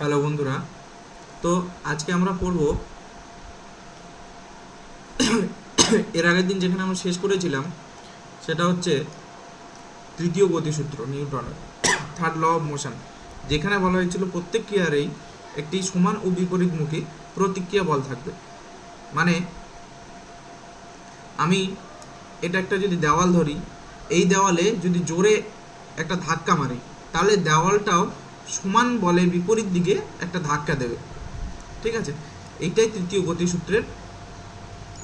Hello বন্ধুরা, তো আজকে আমরা পড়ব এর আগের দিন যেখানে আমরা শেষ করেছিলাম, সেটা হচ্ছে তৃতীয় গতিসূত্র, নিউটনের থার্ড ল অফ মোশন যেখানে বলা হয়েছিল প্রত্যেক ক্রিয়ারেই একটি সমান ও বিপরীতমুখী প্রতিক্রিয়া বল থাকবে। মানে আমি এটা একটা যদি দেওয়াল ধরি, এই দেওয়ালে যদি জোরে একটা ধাক্কা মারি, তাহলে দেওয়ালটাও সমান বলে বিপরীত দিকে একটা ধাক্কা দেবে। ঠিক আছে? এইটাই তৃতীয় গতিসূত্রের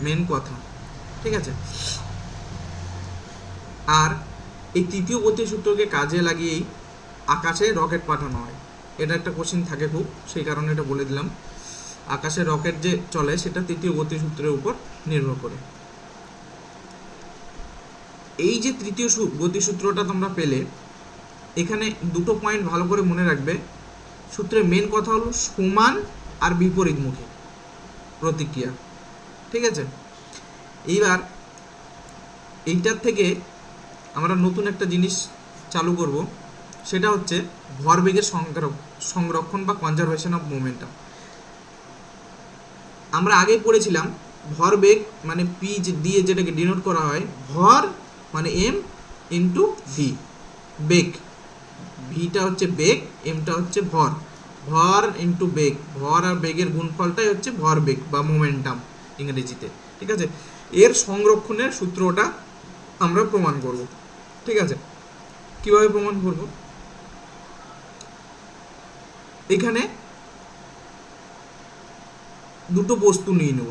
মেন কথা। ঠিক আছে? আর এই তৃতীয় গতিসূত্রকে কাজে লাগিয়েই আকাশে রকেট পাঠানো হয়। এটা একটা কোশ্চিন থাকে খুব, সেই কারণে এটা বলে দিলাম। আকাশে রকেট যে চলে, সেটা তৃতীয় গতিসূত্রের উপর নির্ভর করে। এই যে তৃতীয় গতিসূত্রটা তোমরা পেলে এখানে দুটো পয়েন্ট ভালো করে মনে রাখবে। সূত্রের মেন কথা হলো সমান আর বিপরীতমুখী প্রতিক্রিয়া। ঠিক আছে? এইবার এইটার থেকে আমরা নতুন একটা জিনিস চালু করব, সেটা হচ্ছে ভরবেগের সংরক্ষণ বা কনজারভেশন অফ মোমেন্টাম আমরা আগেই পড়েছিলাম, ভরবেগ মানে পি দিয়ে যেটাকে ডিনোট করা হয়, ভর মানে এম ইন্টু ভি বেগ। ভিটা হচ্ছে বেগ এমটা হচ্ছে ভর। ভর ইন্টু বেগ। ভর আর বেগের গুণফলটাই হচ্ছে ভর বেগ বা মোমেন্টাম ইংরেজিতে, ঠিক আছে? এর সংরক্ষণের সূত্রটা আমরা প্রমাণ করব, ঠিক আছে? কীভাবে প্রমাণ করব? এখানে দুটো বস্তু নিয়ে নেব।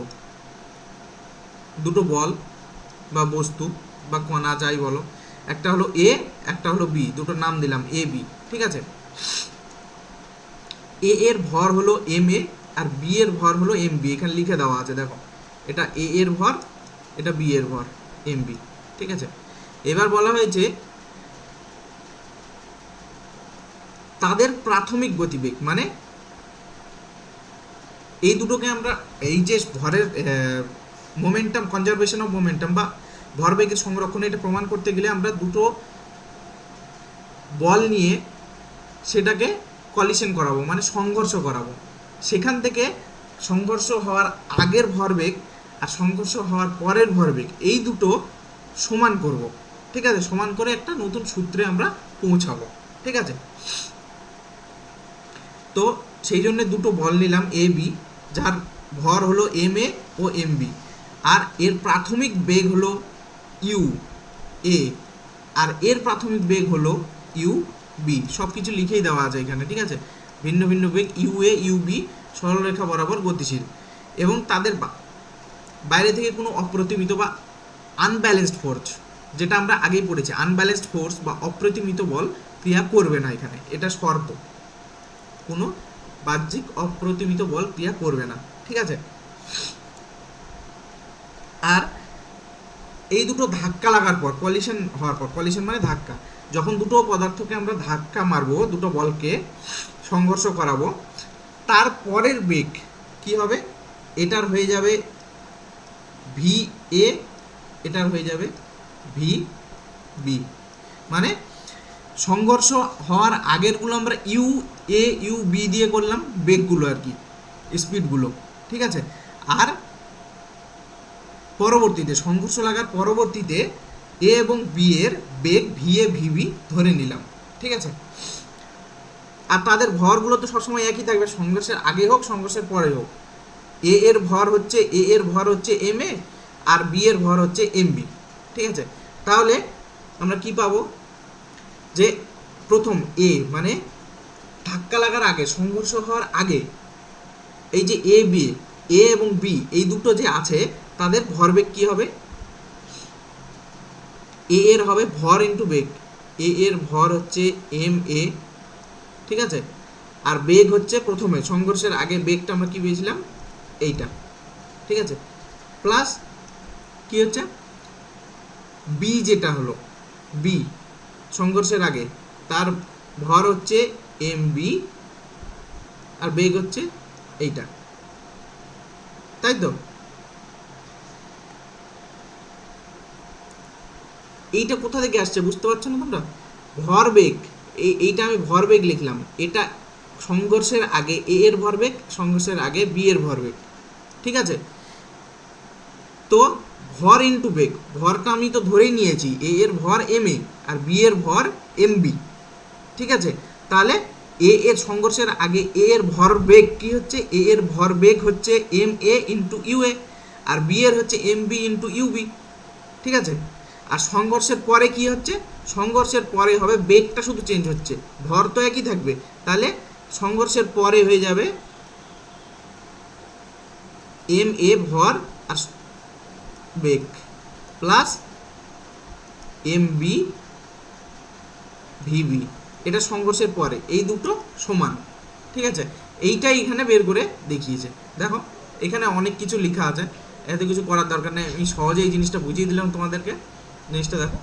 দুটো বল বা বস্তু বা কণা, যাই বলো। একটা হলো এ একটা হলো বি দুটো নাম দিলাম এ বি ঠিক আছে? এ এর ভর হলো এম এ আর বি এর ভর হলো এম বি এখানে লিখে দেওয়া আছে, দেখো। এটা এ এর ভর, এটা বি এর ভর এম বি ঠিক আছে? এবার বলা হয়েছে তাদের প্রাথমিক গতিবেগ মানে এই দুটোকে আমরা, এই যে ভরের মোমেন্টাম কনজারভেশন অফ মোমেন্টাম বা ভরবেগের সংরক্ষণ এটা প্রমাণ করতে গেলে আমরা দুটো বল নিয়ে সেটাকে কলিশন করাবো মানে সংঘর্ষ করাবো। সেখান থেকে সংঘর্ষ হওয়ার আগের ভরবেগ আর সংঘর্ষ হওয়ার পরের ভরবেগ এই দুটো সমান করব। ঠিক আছে? সমান করে একটা নতুন সূত্রে আমরা পৌঁছাবো। ঠিক আছে? তো সেই জন্য দুটো বল নিলাম এ বি যার ভর হলো এম এ ও এম বি আর এর প্রাথমিক বেগ হলো ইউ, এ, আর এর প্রাথমিক বেগ হলো ইউ, বি। সব কিছু লিখেই দেওয়া আছে এখানে, ঠিক আছে? ভিন্ন ভিন্ন বেগ, ইউ, এ, ইউ, বি, সরলরেখা বরাবর গতিশীল। এবং তাদের বাইরে থেকে কোনো অপ্রতিমিত বা আনব্যালেন্সড ফোর্স, যেটা আমরা আগেই পড়েছি, আনব্যালেন্সড ফোর্স বা অপ্রতিমিত বল ক্রিয়া করবে না এখানে, এটা শর্ত। কোনো বাহ্যিক অপ্রতিমিত বল ক্রিয়া করবে না, ঠিক আছে আর এই দুটো ধাক্কা লাগার পর কলিশন হওয়ার পর কলিশন মানে ধাক্কা। যখন দুটো পদার্থকে আমরা ধাক্কা মারবো, দুটো বলকে সংঘর্ষ করাবো তারপরের বেগ কি হবে? এটার হয়ে যাবে ভি এ, এটার হয়ে যাবে ভি বি। মানে সংঘর্ষ হওয়ার আগেরগুলো আমরা ইউ, এ, ইউ, বি দিয়ে করলাম, বেগগুলো আর কি, স্পিডগুলো, ঠিক আছে? আর পরবর্তীতে, সংঘর্ষ লাগার পরবর্তীতে এ এবং বি এর বেগ ভি এ ভিবি ধরে নিলাম। ঠিক আছে? আর তাদের ভরগুলো তো সবসময় একই থাকবে, সংঘর্ষের আগে হোক, সংঘর্ষের পরে হোক। এ এর ভর হচ্ছে এ এর ভর হচ্ছে এম এ আর বি এর ভর হচ্ছে এম বি ঠিক আছে? তাহলে আমরা কি পাবো? যে প্রথম এ মানে ধাক্কা লাগার আগে, সংঘর্ষ হওয়ার আগে, এই যে এ বি এ এবং বি এই দুটো যে আছে, তাদের ভরবেগ কি হবে? এ এর হবে ভর ইন্টু বেগ। এ এর ভর হচ্ছে এম এ ঠিক আছে? আর বেগ হচ্ছে প্রথমে, সংঘর্ষের আগে বেগটা আমরা কি পেয়েছিলাম? এইটা, ঠিক আছে? প্লাস কি হচ্ছে? বি যেটা হলো বি সংঘর্ষের আগে, তার ভর হচ্ছে এম বি আর বেগ হচ্ছে এইটা। তাই তো? এইটা কোথা থেকে আসছে বুঝতে পারছ না তোমরা? ভরবেগ। এই, এইটা আমি ভরবেগ লিখলাম। এটা সংঘর্ষের আগে এ এর ভরবেগ, সংঘর্ষের আগে বি এর ভরবেগ। ঠিক আছে? তো ভর ইন্টু বেগ। ভরটা আমি তো ধরেই নিয়েছি। এ এর ভর এম এ আর বি এর ভর এম বি। ঠিক আছে? তাহলে এ এর সংঘর্ষের আগে এ এর ভর বেগ কি হচ্ছে? এ এর ভর বেগ হচ্ছে M A into U A R B এর হচ্ছে M B into U B. ঠিক আছে? আর সংঘর্ষের পরে কি হচ্ছে? সংঘর্ষের পরে হবে বেগটা শুধু চেঞ্জ হচ্ছে। ভর তো একই থাকবে। তাহলে সংঘর্ষের পরে হয়ে যাবে এম এ ভর আর বেগ plus M B V B এটা সংঘর্ষের পরে, এই দুটো সমান, ঠিক আছে? এইটাই এখানে বের করে দেখিয়েছে। দেখো, এখানে অনেক কিছু লেখা আছে, এত কিছু করার দরকার নেই, আমি সহজে এই জিনিসটা বুঝিয়ে দিলাম তোমাদেরকে। জিনিসটা দেখো,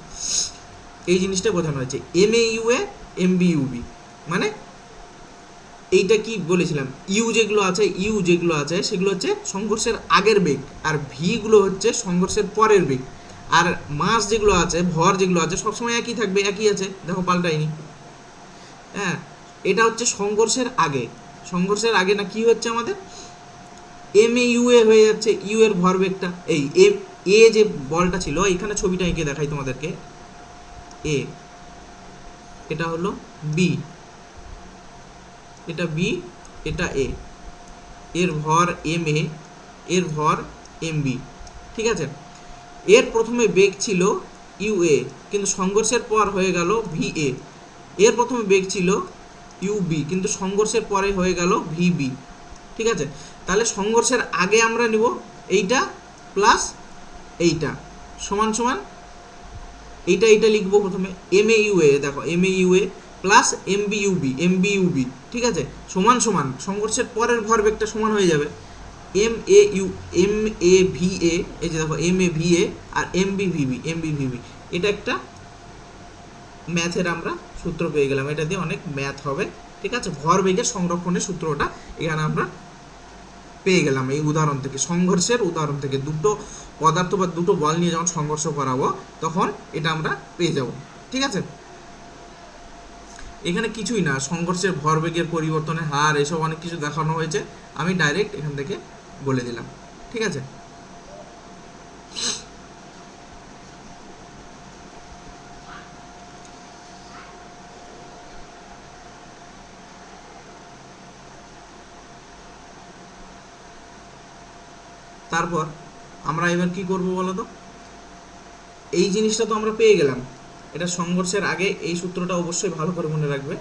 এই জিনিসটা বোঝানো হয়েছে M A U A M B U B মানে এইটা কি বলেছিলাম? ইউ যেগুলো আছে, ইউ যেগুলো আছে, সেগুলো হচ্ছে সংঘর্ষের আগের বেগ, আর ভিগুলো হচ্ছে সংঘর্ষের পরের বেগ। আর মাস যেগুলো আছে, ভর যেগুলো আছে, সবসময় একই থাকবে, একই আছে। দেখো পাল্টাইনি হ্যাঁ এটা হচ্ছে সংঘর্ষের আগে। সংঘর্ষের আগে না কি হচ্ছে আমাদের? এম এ ইউ এ হয়ে যাচ্ছে ইউ এর ভরবেগটা এই এম এ যে বলটা ছিল এখানে ছবিটা এঁকে দেখাই তোমাদেরকে। এ এটা হলো বি এটা বি এটা এ এর ভর এম এ এর ভর এম বি ঠিক আছে? এর প্রথমে বেগ ছিল ইউ এ কিন্তু সংঘর্ষের পর হয়ে গেল ভি এ এর প্রথমে বেগ ছিল ইউ বি কিন্তু সংঘর্ষের পরে হয়ে গেল ভি বি ঠিক আছে? তাহলে সংঘর্ষের আগে আমরা নিব এইটা প্লাস এইটা, সমান সমান এইটা এইটা লিখব প্রথমে এম এ ইউ এ দেখো M A U A plus M B U B M B U B ঠিক আছে? সমান সমান, সংঘর্ষের পরের ভরবেগটা সমান হয়ে যাবে। M A U M A V A এই যে দেখো M A V A R M B V B M B V B এটা একটা ম্যাথের আমরা সূত্র পেয়ে গেলাম। এটা দিয়ে অনেক ম্যাথ হবে, ঠিক আছে? ভরবেগের সংরক্ষণের সূত্রটা এখানে আমরা পেয়ে গেলাম এই উদাহরণ থেকে। সংঘর্ষের উদাহরণ থেকে দুটো পদার্থ বা দুটো বল নিয়ে যখন সংঘর্ষ করাবো, তখন এটা আমরা পেয়ে যাব, ঠিক আছে? এখানে কিছুই না, সংঘর্ষের ভরবেগের পরিবর্তনের হার, এসব অনেক কিছু দেখানো হয়েছে। আমি ডাইরেক্ট এখান থেকে বলে দিলাম, ঠিক আছে? তারপর আমরা এবার কি করব বলো তো? এই জিনিসটা তো আমরা পেয়ে গেলাম। এটা সংঘর্ষের আগে এই সূত্রটা অবশ্যই ভালো করে মনে রাখবে।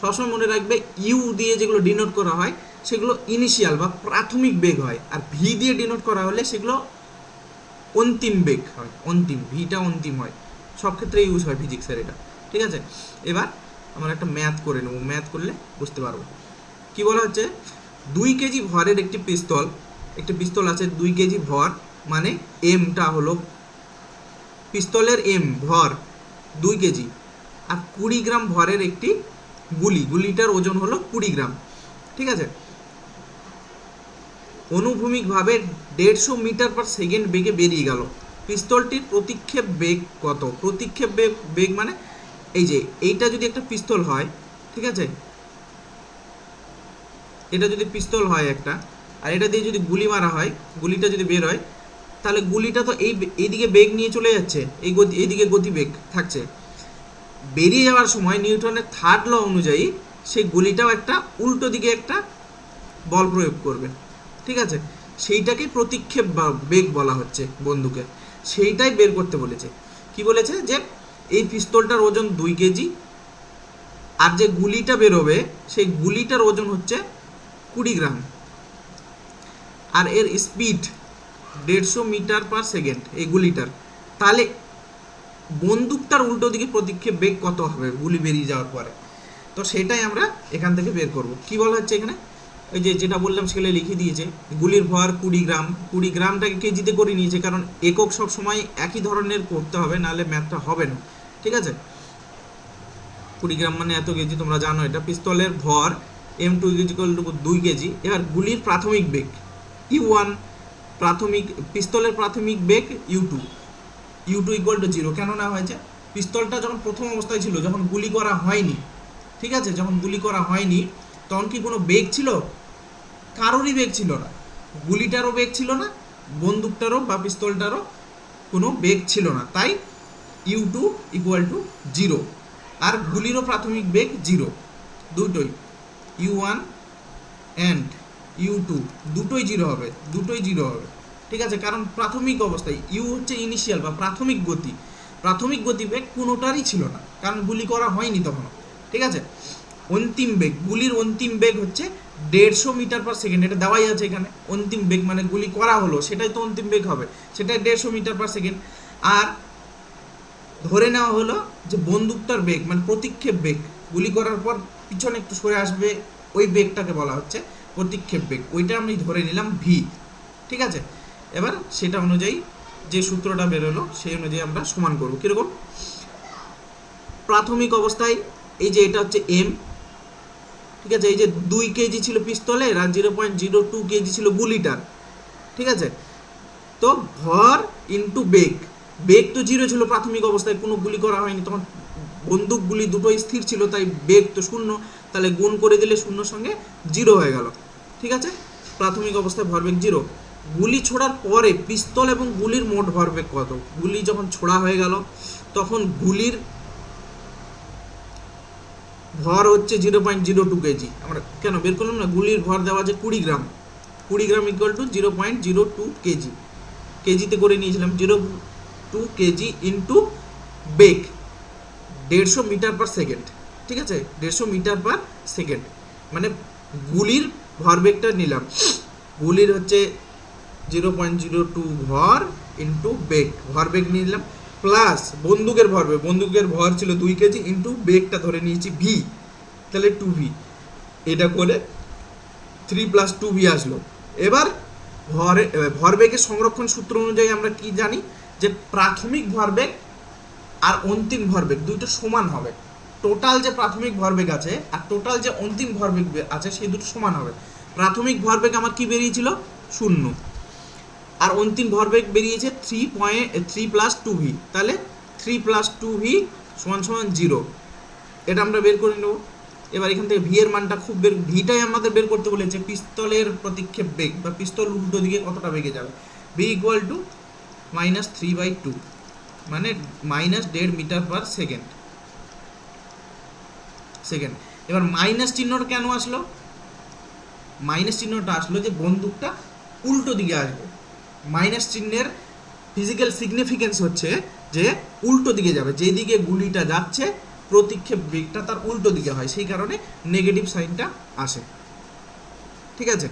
সবসময় মনে রাখবে, ইউ দিয়ে যেগুলো ডিনোট করা হয়, সেগুলো ইনিশিয়াল বা প্রাথমিক বেগ হয়, আর ভি দিয়ে ডিনোট করা হলে সেগুলো অন্তিম বেগ হয়, অন্তিম, ভিটা অন্তিম হয়। সব ক্ষেত্রে ইউজ হয় ফিজিক্সের এটা, ঠিক আছে? এবার আমরা একটা ম্যাথ করে নেব। ম্যাথ করলে বুঝতে পারব। কি বলা হচ্ছে? দুই কেজি ভরের একটি পিস্তল একটি পিস্তল আছে দুই কেজি ভর মানে এমটা হলো পিস্তলের এম ভর, দুই কেজি। আর কুড়ি গ্রাম ভরের একটি গুলি, গুলিটার ওজন হলো কুড়ি গ্রাম, ঠিক আছে? অনুভূমিকভাবে দেড়শো মিটার পার সেকেন্ড বেগে বেরিয়ে গেল। পিস্তলটির প্রতিক্ষেপ বেগ কত? প্রতিক্ষেপ বেগ বেগ মানে এই যে, এইটা যদি একটা পিস্তল হয়, ঠিক আছে? এটা যদি পিস্তল হয় একটা আর এটা দিয়ে যদি গুলি মারা হয়, গুলিটা যদি বের হয়, তাহলে গুলিটা তো এই এইদিকে বেগ নিয়ে চলে যাচ্ছে, এই গতি, এইদিকে গতি বেগ থাকছে। বেরিয়ে যাওয়ার সময় নিউটনের থার্ড ল অনুযায়ী সেই গুলিটাও একটা উল্টো দিকে একটা বল প্রয়োগ করবে। ঠিক আছে? সেইটাকে প্রতিক্ষেপ বা বেগ বলা হচ্ছে বন্দুকে। সেইটাই বের করতে বলেছে। কি বলেছে? যে এই পিস্তলটার ওজন দুই কেজি, আর যে গুলিটা বেরোবে, সেই গুলিটার ওজন হচ্ছে কুড়ি গ্রাম। আর এর স্পিড দেড়শো মিটার পার সেকেন্ড এই গুলিটার। তাহলে বন্দুকটার উল্টো দিকে প্রতিক্ষেপ বেগ কত হবে? গুলি বেরিয়ে যাওয়ার পরে। তো সেটাই আমরা এখান থেকে বের করব। কি বলা হচ্ছে এখানে? ওই যে যেটা বললাম সেগুলো লিখে দিয়েছে। গুলির ভর কুড়ি গ্রাম কুড়ি গ্রামটাকে কেজিতে করে নিয়েছে, কারণ একক সব সময় একই ধরনের করতে হবে, নাহলে ম্যাথটা হবে না। ঠিক আছে? কুড়ি গ্রাম মানে এত কেজি, তোমরা জানো এটা। পিস্তলের ভর এম টু ইজিক্যাল টু দুই কেজি। এবার গুলির প্রাথমিক বেগ। ইউ ওয়ান প্রাথমিক, পিস্তলের প্রাথমিক বেগ U two U two equal to zero কেন হয়েছে? পিস্তলটা যখন প্রথম অবস্থায় ছিল, যখন গুলি করা হয়নি, ঠিক আছে? যখন গুলি করা হয়নি, তখন কি কোনো বেগ ছিল? কারোরই বেগ ছিল না। গুলিটারও বেগ ছিল না, বন্দুকটারও বা পিস্তলটারও কোনো বেগ ছিল না। তাই U two equal to zero আর গুলিরও প্রাথমিক বেগ জিরো দুটোই। U one and U two দুটোই জিরো হবে, দুটোই জিরো হবে। ঠিক আছে? কারণ প্রাথমিক অবস্থায় ইউ হচ্ছে ইনিশিয়াল বা প্রাথমিক গতি। প্রাথমিক গতিবেগ কোনোটারই ছিল না, কারণ গুলি করা হয়নি তখনও। ঠিক আছে? অন্তিম বেগ, গুলির অন্তিম বেগ হচ্ছে দেড়শো মিটার পার সেকেন্ড এটা দেওয়াই আছে এখানে। অন্তিম বেগ মানে গুলি করা হলো, সেটাই তো অন্তিম বেগ হবে, সেটাই দেড়শো মিটার পার সেকেন্ড আর ধরে নেওয়া হলো যে বন্দুকটার বেগ মানে প্রতিক্ষেপ বেগ, গুলি করার পর পিছনে একটু সরে আসবে, ওই বেগটাকে বলা হচ্ছে। প্রতিক্ষেপ বেগ, ওইটা আমি ধরে নিলাম ভি ঠিক আছে? এবার সেটা অনুযায়ী যে সূত্রটা বেরোলো, সেই অনুযায়ী আমরা সমান করব। কীরকম? প্রাথমিক অবস্থায় এই যে এটা হচ্ছে এম ঠিক আছে? এই যে দুই কেজি ছিল পিস্তলের আর zero point zero two KG ছিল গুলিটার, ঠিক আছে? তো ভর ইন্টু বেগ বেগ তো জিরো ছিল প্রাথমিক অবস্থায়, কোনো গুলি করা হয়নি। তখন বন্দুক গুলি দুটোই স্থির ছিল, তাই বেগ তো শূন্য, তাহলে গুণ করে দিলে শূন্যর সঙ্গে জিরো হয়ে গেল। ঠিক আছে? প্রাথমিক অবস্থায় ভরবেগ জিরো গুলি ছোড়ার পরে পিস্তল এবং গুলির মোট ভরবেগ কত? গুলি যখন ছোড়া হয়ে গেল, তখন গুলির ভর হচ্ছে zero point zero two KG আমরা কেন বের করলাম না? গুলির ভর দেওয়া আছে কুড়ি গ্রাম। কুড়ি gram equal to zero point zero two KG কেজিতে করে নিয়েছিলাম জিরো টু কেজি ইন্টু বেগ দেড়শো মিটার পার সেকেন্ড ঠিক আছে? দেড়শো মিটার পার সেকেন্ড মানে গুলির ভরবেগটা নিলাম। গুলির হচ্ছে জিরো পয়েন্ট জিরো টু ভর ইন্টু বেগ। ভরবেগ নিলাম প্লাস বন্দুকের ভরবেগ। বন্দুকের ভর ছিল দুই কেজি ইন্টু বেগটা ধরে নিয়েছি ভি তাহলে টু ভি এটা করে থ্রি প্লাস টু ভি আসলো। এবার ভরে ভরবেগের সংরক্ষণ সূত্র অনুযায়ী আমরা কি জানি? যে প্রাথমিক ভরবেগ আর অন্তিম ভরবেগ দুটো সমান হবে। টোটাল যে প্রাথমিক ভরবেগ আছে আর টোটাল যে অন্তিম ভরবেগ আছে, সেই দুটো সমান হবে। প্রাথমিক ভরবেগ আমার কি বেরিয়েছিল? শূন্য। আর অন্তিম ভরবেগ বেরিয়েছে three point three plus two V তাহলে থ্রি প্লাস টু ভি সমান সমান জিরো এটা আমরা বের করে নেব। এবার এখান থেকে ভি এর মানটা খুব বের ভিটাই আমাদের বের করতে বলেছে পিস্তলের প্রতিক্ষেপ বেগ, বা পিস্তল উল্টো দিকে কতটা বেগে যাবে। V equal to minus three by two মানে মাইনাস দেড় মিটার পার সেকেন্ড সেকেন্ড এবার মাইনাস চিহ্নটা কেন আসলো? মাইনাস চিহ্নটা আসলো যে বন্দুকটা উল্টো দিকে আসবে। মাইনাস চিহ্নের ফিজিক্যাল সিগনিফিকেন্স হচ্ছে যে উল্টো দিকে যাবে, যেদিকে গুলিটা যাচ্ছে, প্রতিক্ষেপ বেগটা তার উল্টো দিকে হয়, সেই কারণে নেগেটিভ সাইনটা আসে। ঠিক আছে?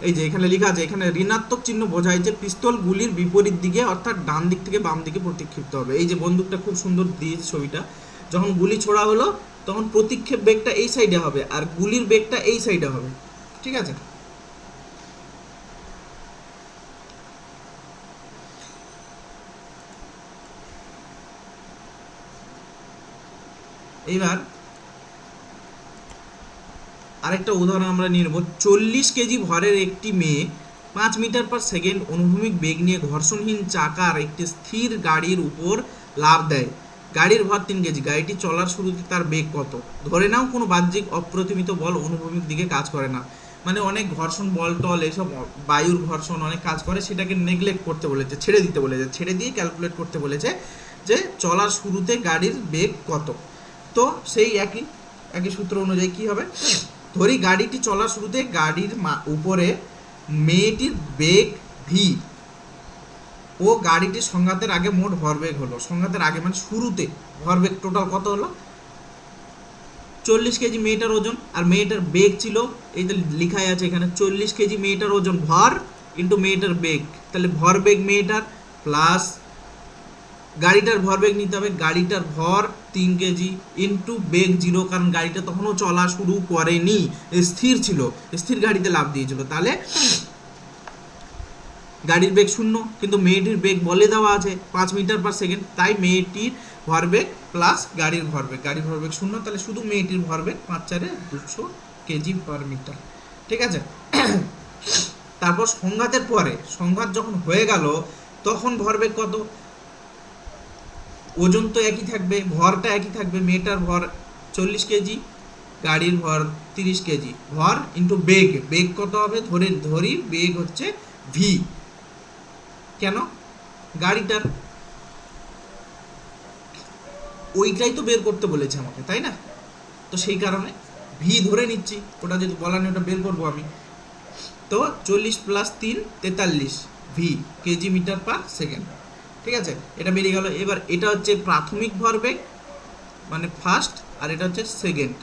এই যে এখানে লেখা আছে, এখানে ঋণাত্মক চিহ্ন বোঝায় যে পিস্তল গুলির বিপরীত দিকে অর্থাৎ ডান দিক থেকে বাম দিকে প্রতিক্ষিপ্ত হবে। এই যে বন্দুকটা খুব সুন্দর দিয়েছে ছবিটা। যখন গুলি ছোড়া হলো, তখন প্রতিক্ষেপ বেগটা এই সাইডে হবে, আর গুলির বেগটা এই সাইডে হবে। ঠিক আছে? এইবার আরেকটা উদাহরণ আমরা নিয়ে নেব। চল্লিশ কেজি ভরের একটি মেয়ে পাঁচ মিটার পার সেকেন্ড অনুভূমিক বেগ নিয়ে ঘর্ষণহীন চাকার একটি স্থির গাড়ির উপর লাভ দেয়। গাড়ির ভর তিন কেজি। গাড়িটি চলার শুরুতে তার বেগ কত? ধরে নাও কোনো বাহ্যিক অপ্রতিমিত বল অনুভূমিক দিকে কাজ করে না। মানে অনেক ঘর্ষণ, বল টল এসব বায়ুর ঘর্ষণ অনেক কাজ করে, সেটাকে নেগলেক্ট করতে বলেছে, ছেড়ে দিতে বলেছে, ছেড়ে দিয়ে ক্যালকুলেট করতে বলেছে যে চলার শুরুতে গাড়ির বেগ কত। তো সেই একই একই সূত্র অনুযায়ী কি হবে? ধরি গাড়িটি চলার শুরুতে গাড়ির উপরে মেয়েটির বেগ ভি ও গাড়িটির সংঘাতের আগে মোট ভরবেগ হলো। সংঘাতের আগে মানে শুরুতে ভরবেগ টোটাল কত হলো? চল্লিশ কেজি মেয়েটার ওজন, আর মেয়েটার বেগ ছিল, এই যে লিখাই আছে এখানে, চল্লিশ কেজি মেয়েটার ওজন, ভর ইন্টু মেয়েটার বেগ তাহলে ভর বেগ মেয়েটার প্লাস গাড়িটার ভর বেগ নিতে হবে। গাড়িটার ভর তিন কেজি ইন্টু বেগ জিরো কারণ গাড়িটা তখনও চলা শুরু করেনি। স্থির ছিল, স্থির গাড়িতে লাভ দিয়েছিল। তাহলে গাড়ির বেগ শূন্য, কিন্তু মেয়েটির বেগ বলে দেওয়া আছে পাঁচ মিটার পার সেকেন্ড তাই মেয়েটির ভরবেগ প্লাস গাড়ির ভরবেগ গাড়ির ভরবেগ শূন্য, তাহলে শুধু মেয়েটির ভরবেগ পাঁচ চারে দুশো কেজি পার মিটার ঠিক আছে? তারপর সংঘাতের পরে, সংঘাত যখন হয়ে গেল, তখন ভরবেগ কত? ওজন তো একই থাকবে, ভরটা একই থাকবে, মেয়েটার ভর চল্লিশ কেজি গাড়ির ভর তিরিশ কেজি ভর ইন্টু বেগ বেগ কত হবে? ধরে, ধরি বেগ হচ্ছে ভি কেন? গাড়িটার ওইটাই তো বের করতে বলেছে আমাকে, তাই না? তো সেই কারণে ভি ধরে নিচ্ছি, ওটা যদি বলা নেই ওটা বের করব আমি। তো চল্লিশ প্লাস তিন, তেতাল্লিশ V KG metre per second. ঠিক আছে? এটা বেরিয়ে গেল। এবার এটা হচ্ছে প্রাথমিক ভরবেগ মানে ফার্স্ট আর এটা হচ্ছে সেকেন্ড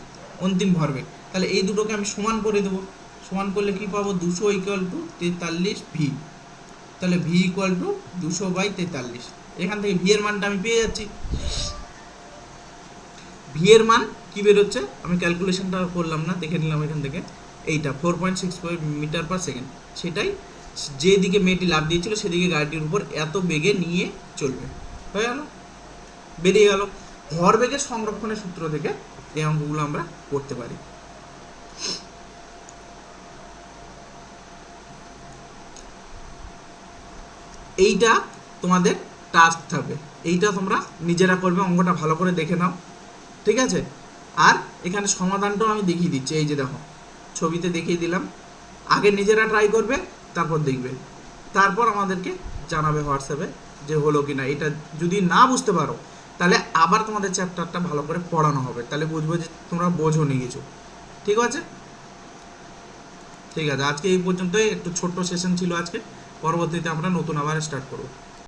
অন্তিম ভরবেগ। তাহলে এই দুটোকে আমি সমান করে দেবো। সমান করলে কি পাবো? দুশো ইকুয়াল টু তেতাল্লিশ ভি তাহলে ভি ইকুয়াল টু দুশো বাই তেতাল্লিশ। এখান থেকে ভি এর মানটা আমি পেয়ে যাচ্ছি। ভি এর মান কি বেরোচ্ছে? আমি ক্যালকুলেশনটা করলাম না, দেখে নিলাম এখান থেকে। এইটা four point six metre per second সেটাই যেদিকে মেয়েটি লাভ দিয়েছিল, সেদিকে গাড়িটির উপর এত বেগে নিয়ে চলবে। হয়ে গেল? বেরিয়ে গেল। ভরবেগের সংরক্ষণের সূত্র থেকে এই অঙ্কগুলো আমরা করতে পারি। এইটা তোমাদের টাস্ক থাকবে। এইটা তোমরা নিজেরা করবে, অঙ্কটা ভালো করে দেখে নাও। ঠিক আছে? আর এখানে সমাধানটাও আমি দেখিয়ে দিচ্ছি। এই যে দেখো, ছবিতে দেখিয়ে দিলাম। আগে নিজেরা ট্রাই করবে, তারপর দেখবে। তারপর আমাদেরকে জানাবে হোয়াটসঅ্যাপে যে হলো কি না এটা যদি না বুঝতে পারো, তাহলে আবার তোমাদের চ্যাপ্টারটা ভালো করে পড়ানো হবে। তাহলে বুঝব যে তোমরা বোঝো নি কিছু। ঠিক আছে? ঠিক আছে, আজকে এই পর্যন্তই। একটু ছোট্ট সেশন ছিল আজকে। পরবর্তীতে আমরা নতুন আবার স্টার্ট করব।